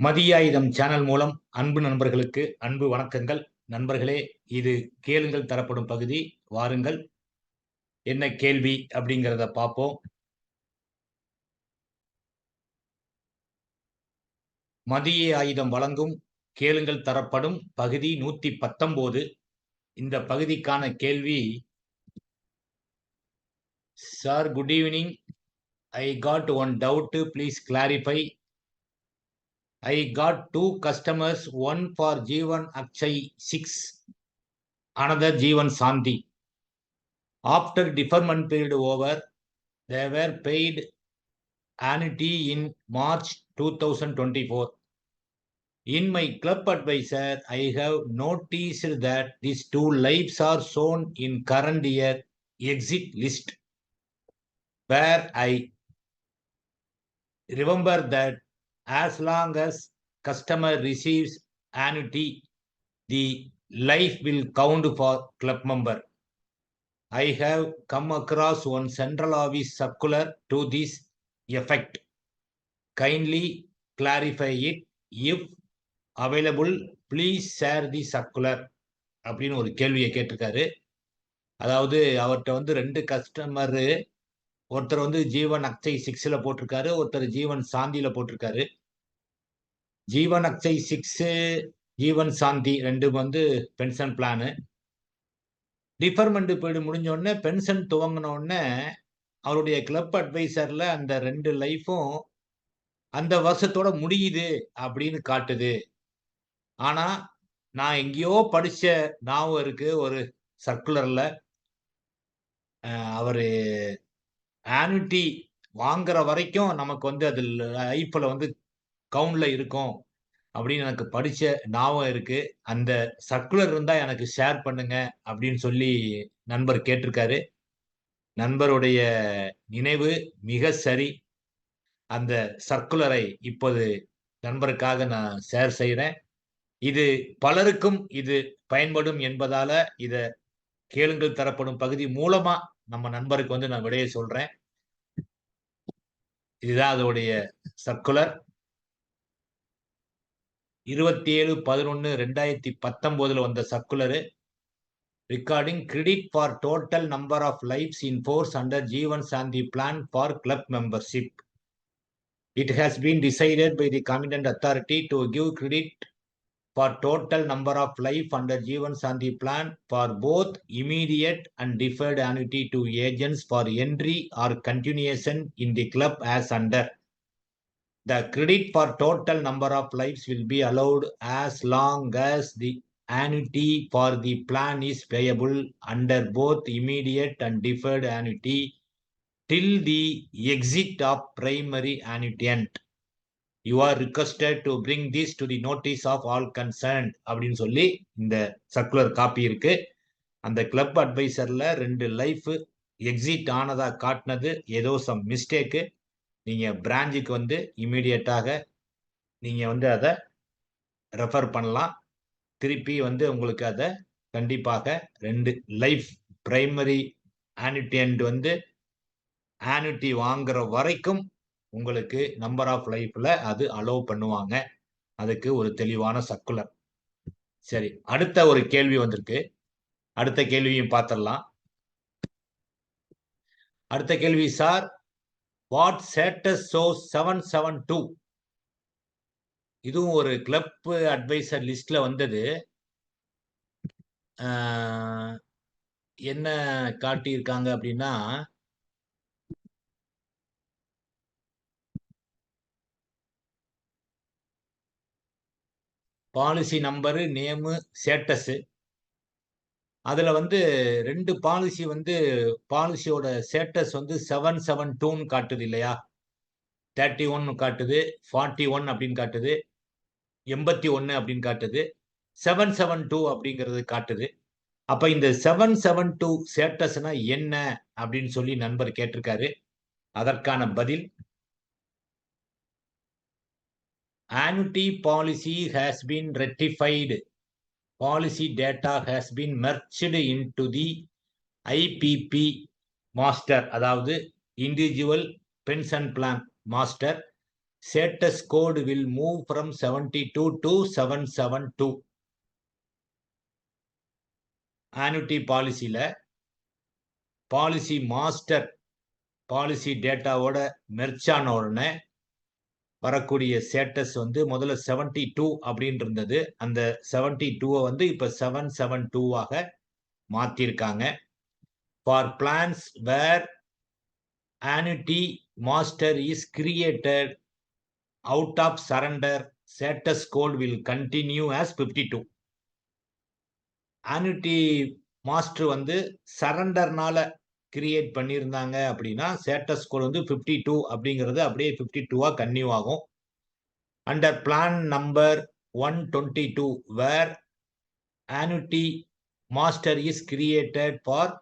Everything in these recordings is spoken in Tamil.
மதியாயுதம் சேனல் மூலம் அன்பு நண்பர்களுக்கு அன்பு வணக்கங்கள். நண்பர்களே இது கேளுங்கள் தரப்படும் பகுதி. வாருங்கள். என்ன கேள்வி அப்படிங்கிறத பார்ப்போம். மதிய ஆயுதம் வழங்கும் கேளுங்கள் தரப்படும் பகுதி நூத்தி பத்தொன்பது இந்த பகுதிக்கான கேள்வி sir good evening I got one doubt please clarify I got two customers, one for Jeevan Akshay 6, another Jeevan Santi. After deferment period over, they were paid annuity in March 2024. In my club advisor, I have noticed that these two lives are shown in current year exit list, where I remember that as long as customer receives annuity, the life will count for club member. I have come across one central office circular to this effect. Kindly clarify it. If available, please share the circular. அப்படின்னு ஒரு கேள்வியை கேட்டிருக்காரு அதாவது அவர்கிட்ட வந்து ரெண்டு கஸ்டமரு ஒருத்தர் வந்து ஜீவன் அக்சை சிக்ஸில் போட்டிருக்காரு ஒருத்தர் ஜீவன் சாந்தியில் போட்டிருக்காரு ஜீவன் அக்ஷய் சிக்ஸு ஜீவன் சாந்தி ரெண்டு வந்து பென்ஷன் பிளானு டிஃபர்மெண்ட் போய்டு முடிஞ்ச உடனே பென்ஷன் துவங்கின உடனே அவருடைய கிளப் அட்வைசர்ல அந்த ரெண்டு லைஃபும் அந்த வருஷத்தோட முடியுது அப்படின்னு காட்டுது. ஆனா நான் எங்கேயோ படிச்ச ஞாபகம் இருக்கு ஒரு சர்க்குலர்ல அவர் ஆனுட்டி வாங்குற வரைக்கும் நமக்கு வந்து அது லைஃப்ல வந்து கவுண்ட்ல இருக்கும் அப்படின்னு எனக்கு படிச்ச ஞாபகம் இருக்கு. அந்த சர்க்குலர் இருந்தா எனக்கு ஷேர் பண்ணுங்க அப்படின்னு சொல்லி நண்பர் கேட்டிருக்காரு. நண்பருடைய நினைவு மிக சரி. அந்த சர்க்குலரை இப்போது நண்பருக்காக நான் ஷேர் செய்கிறேன் இது பலருக்கும் இது பயன்படும் என்பதால இத கேளுங்கள் தரப்படும் பகுதி மூலமா நம்ம நண்பருக்கு வந்து நான் விடையை சொல்றேன். இதுதான் அதோடைய சர்க்குலர் இருபத்தி ஏழு பதினொன்று ரெண்டாயிரத்தி பத்தொம்போதில் வந்த circular. Regarding credit for total number of lives in force under Jeevan Shanti plan for club membership it has been decided by the competent authority to give credit for total number of life under Jeevan Shanti plan for both immediate and deferred annuity to agents for entry or continuation in the club as under The credit for total number of lives will be allowed as long as the annuity for the plan is payable under both immediate and deferred annuity till the exit of primary annuitant. You are requested to bring this to the notice of all concerned அப்படின்னு சொல்லி இந்த சர்க்குலர் காப்பி இருக்கு அந்த கிளப் அட்வைசர்ல ரெண்டு லைஃப் எக்ஸிட் ஆனதா காட்டினது ஏதோ சம் மிஸ்டேக்கு நீங்கள் பிராஞ்சுக்கு வந்து இமீடியட்டாக நீங்கள் வந்து அதை ரெஃபர் பண்ணலாம். திருப்பி வந்து உங்களுக்கு அதை கண்டிப்பாக ரெண்டு லைஃப் பிரைமரி ஆனுட்டியன்ட் வந்து ஆனுட்டி வாங்குற வரைக்கும் உங்களுக்கு நம்பர் ஆஃப் லைஃப்பில் அது அலோவ் பண்ணுவாங்க. அதுக்கு ஒரு தெளிவான சர்க்குலர் சரி அடுத்த ஒரு கேள்வி வந்திருக்கு. அடுத்த கேள்வியும் பார்த்துடலாம் அடுத்த கேள்வி sir what status show seven seven two இதுவும் ஒரு கிளப் அட்வைசர் லிஸ்ட்ல வந்தது. என்ன காட்டியிருக்காங்க அப்படின்னா பாலிசி நம்பரு நேமு ஸ்டேட்டஸு அதில் வந்து ரெண்டு பாலிசி வந்து பாலிசியோட ஸ்டேட்டஸ் வந்து செவன் செவன் டூன்னு காட்டுது இல்லையா? தேர்ட்டி ஒன் காட்டுது ஃபார்ட்டி ஒன் அப்படின்னு காட்டுது எண்பத்தி ஒன்று அப்படின்னு காட்டுது செவன் செவன் டூ அப்படிங்கிறது காட்டுது. அப்போ இந்த செவன் செவன் டூ ஸ்டேட்டஸ்னா என்ன அப்படின்னு சொல்லி நண்பர் கேட்டிருக்காரு. அதற்கான பதில் annuity policy has been rectified Policy data has been merged into the IPP master, அதாவது individual pension plan master. status code will move from 72 to 772 annuity பாலிசியில பாலிசி மாஸ்டர் பாலிசி டேட்டாவோட மெர்ச் ஆன உடனே வரக்கூடிய ஸ்டேட்டஸ் வந்து முதல்ல செவன்டி டூ அப்படின்னு இருந்தது அந்த செவன்டி டூவை வந்து இப்போ செவன் செவன் டூவாக மாற்றிருக்காங்க for plans where annuity master is created out of surrender status code will continue as 52 annuity master வந்து சரண்டர்னால கிரியேட் பண்ணியிருந்தாங்க அப்படின்னா சேட்டஸ் ஸ்கோர் வந்து ஃபிஃப்டி டூ அப்படிங்கிறது அப்படியே ஃபிஃப்டி டூவாக கன்யூ ஆகும். Under plan number one twenty two where annuity master is created for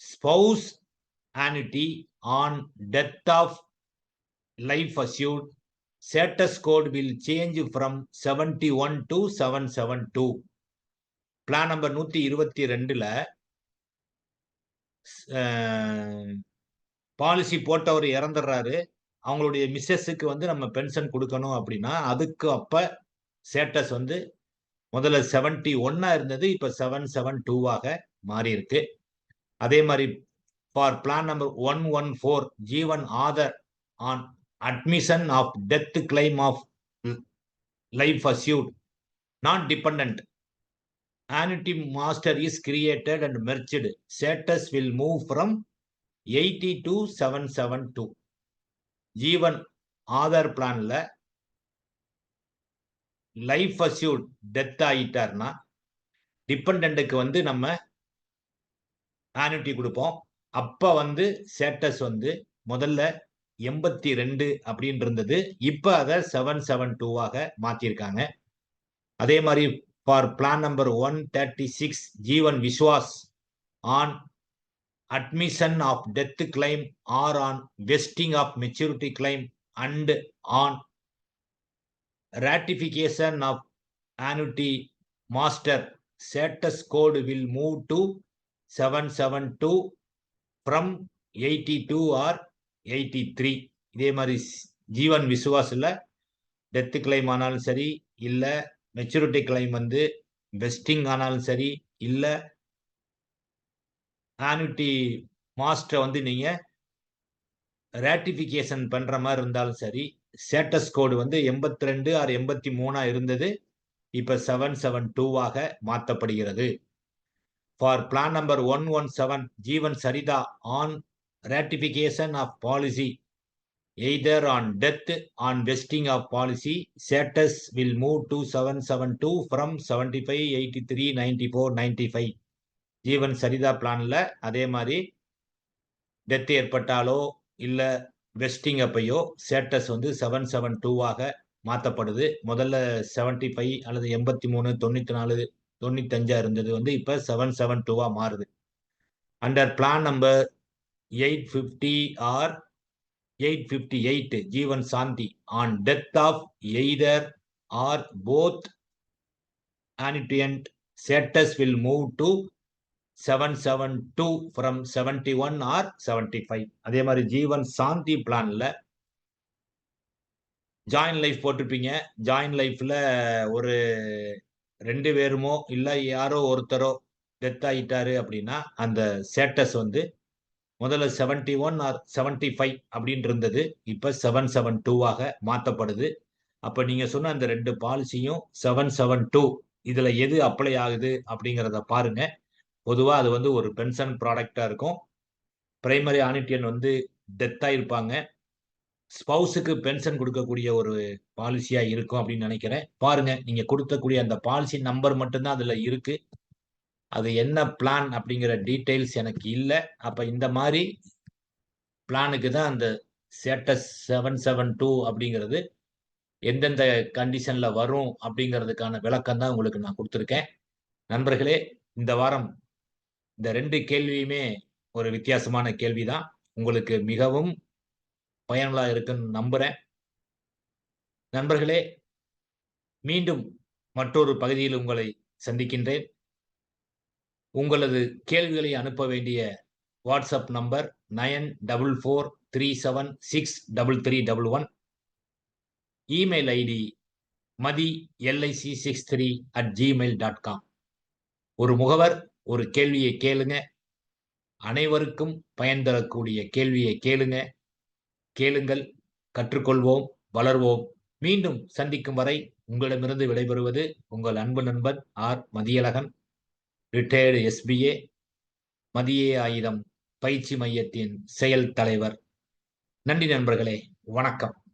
spouse annuity on death of life assured status code will change from seventy one to seven seven two plan number நூற்றி இருபத்தி ரெண்டில் பாலிசி போட்டவர் இறந்துடுறாரு. அவங்களுடைய மிஸ்ஸஸுக்கு வந்து நம்ம பென்ஷன் கொடுக்கணும் அப்படின்னா அதுக்கு அப்போ ஸ்டேட்டஸ் வந்து முதல்ல செவன்டி ஒன்னா இருந்தது இப்போ செவன் செவன் டூவாக மாறி இருக்கு அதே மாதிரி for plan number one one four Jeevan Aadhaar on admission of death claim of life assured non dependent annuity master is created and merged. Status will move from 80 to 772 Jeevan Aadhaar பிளான்ல லைஃப் அஸ்யூட் டெத் ஆகிட்டார்னா டிபெண்ட்டுக்கு வந்து நம்ம ஆனுட்டி கொடுப்போம். அப்போ வந்து ஸ்டேட்டஸ் வந்து முதல்ல எண்பத்தி ரெண்டு அப்படின்னு இருந்தது இப்போ அதை செவன் செவன் டூவாக மாற்றியிருக்காங்க அதே மாதிரி for plan number one thirty six Jeevan Vishwas on admission of death claim or on vesting of maturity claim and on ratification of annuity master status code will move to 772 from 82 or 83 இதே மாதிரி ஜீவன் விசுவாசில் டெத் கிளைம் ஆனாலும் சரி இல்லை மெச்சூரிட்டி கிளைம் வந்து வெஸ்டிங் ஆனாலும் சரி இல்லை ஆனுட்டி மாஸ்டரை வந்து நீங்கள் ரேட்டிஃபிகேஷன் பண்ணுற மாதிரி இருந்தாலும் சரி ஸ்டேட்டஸ் கோடு வந்து எண்பத்தி ரெண்டு ஆர் எண்பத்தி மூணாக இருந்தது இப்போ செவன் செவன் டூவாக மாற்றப்படுகிறது for plan number one one seven Jeevan Sarita on ratification of policy either on death on vesting of policy status will move to seven seven two from seventy five eighty three four five Jeevan Sarita பிளான்ல அதே மாதிரி டெத் ஏற்பட்டாலோ இல்ல வெஸ்டிங் அப்பையோ ஸ்டேட்டஸ் வந்து செவன் செவன் டூவாக மாற்றப்படுது முதல்ல செவன்டி ஃபைவ் அல்லது எண்பத்தி மூணு தொண்ணூற்றி நாலு தொண்ணூத்தஞ்சா இருந்தது வந்து இப்போ செவன் செவன் டூவாக மாறுது. Under plan number eight fifty or eight fifty eight Jeevan Shanti on death of either or both annuitant status will move to seven seven two from seventy one or seventy five அதே மாதிரி ஜீவன் சாந்தி பிளான்ல ஜாயின் லைஃப் போட்டிருப்பீங்க. ஜாயின் லைஃப்ல ஒரு ரெண்டு பேருமோ இல்லை யாரோ ஒருத்தரோ டெத் ஆகிட்டாரு அப்படின்னா அந்த ஸ்டேட்டஸ் வந்து முதல்ல seventy one or seventy five அப்படின்னு இருந்தது இப்போ செவன் செவன் டூவாக மாற்றப்படுது அப்போ நீங்கள் சொன்ன அந்த ரெண்டு பாலிசியும் செவன் செவன் டூ இதில் எது அப்ளை ஆகுது அப்படிங்கிறத பாருங்க. பொதுவாக அது வந்து ஒரு பென்ஷன் ப்ராடக்டாக இருக்கும். பிரைமரி ஆனிட்டியன் வந்து டெத்தாக இருப்பாங்க. ஸ்பௌஸுக்கு பென்ஷன் கொடுக்கக்கூடிய ஒரு பாலிசியாக இருக்கும் அப்படின்னு நினைக்கிறேன். பாருங்க நீங்கள் கொடுக்கக்கூடிய அந்த பாலிசி நம்பர் மட்டும்தான் அதில் இருக்குது அது என்ன பிளான் அப்படிங்கிற டீட்டெயில்ஸ் எனக்கு இல்லை. அப்போ இந்த மாதிரி பிளானுக்கு தான் அந்த ஸ்டேட்டஸ் செவன் செவன் டூ அப்படிங்கிறது எந்தெந்த கண்டிஷனில் வரும் அப்படிங்கிறதுக்கான விளக்கம் தான் உங்களுக்கு நான் கொடுத்துருக்கேன். நண்பர்களே இந்த வாரம் இந்த ரெண்டு கேள்வியுமே ஒரு வித்தியாசமான கேள்விதான். உங்களுக்கு மிகவும் பயனுள்ளாக இருக்குன்னு நம்புகிறேன் நண்பர்களே மீண்டும் மற்றொரு பகுதியில் உங்களை சந்திக்கின்றேன். உங்களது கேள்விகளை அனுப்ப வேண்டிய WhatsApp number nine double four three seven six double three double one. Email ID Mathi LIC six three at Gmail dot com ஒரு முகவர் ஒரு கேள்வியை கேளுங்க. அனைவருக்கும் பயன் தரக்கூடிய கேள்வியை கேளுங்க. கேளுங்கள் கற்றுக்கொள்வோம் வளர்வோம். மீண்டும் சந்திக்கும் வரை உங்களிடமிருந்து விடைபெறுவது உங்கள் அன்பு நண்பன் ஆர் மதியழகன். ரிட்டையர்டு எஸ்பிஏ மதிய ஆயுதம் பயிற்சி மையத்தின் செயல் தலைவர். நன்றி நண்பர்களே வணக்கம்.